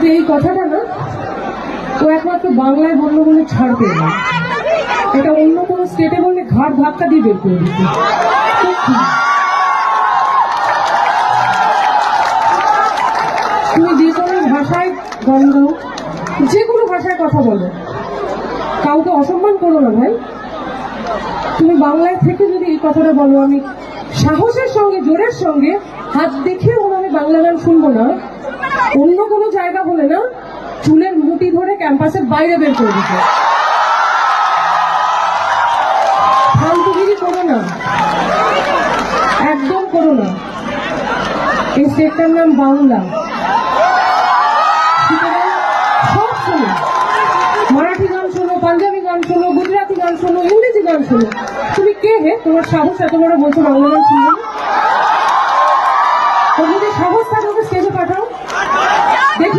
কিন্তু এই কথাটা না ও একমাত্র বাংলায় বলল বলে ছাড় পেল না। এটা অন্য কোনো স্টেটে বললে ঘাট ধাক্কা দিয়ে বের করে তুমি যে কোনো ভাষায় গান গাও যে কোনো ভাষায় কথা বলো। কাউকে অসম্মান করো না ভাই। তুমি বাংলায় থেকে যদি এই কথাটা বলো, আমি সাহসের সঙ্গে, জোরের সঙ্গে হাত দেখে ওভাবে বাংলা গান শুনব না। অন্য কোনো জায়গা বলে না, চুলের মুটি ধরে ক্যাম্পাসের বাইরে বের করে দিতে। করো না। একদম করো না। এই স্টেটটার নাম বাংলা। সব শোনো। মারাঠি গান শোনো, পাঞ্জাবি গান শোনো, গুজরাটি গান শোনো, ইংরেজি গান শোনো। তুমি কে হে? তোমার সাহস এত বড় বলছো বাংলা গান শুনবে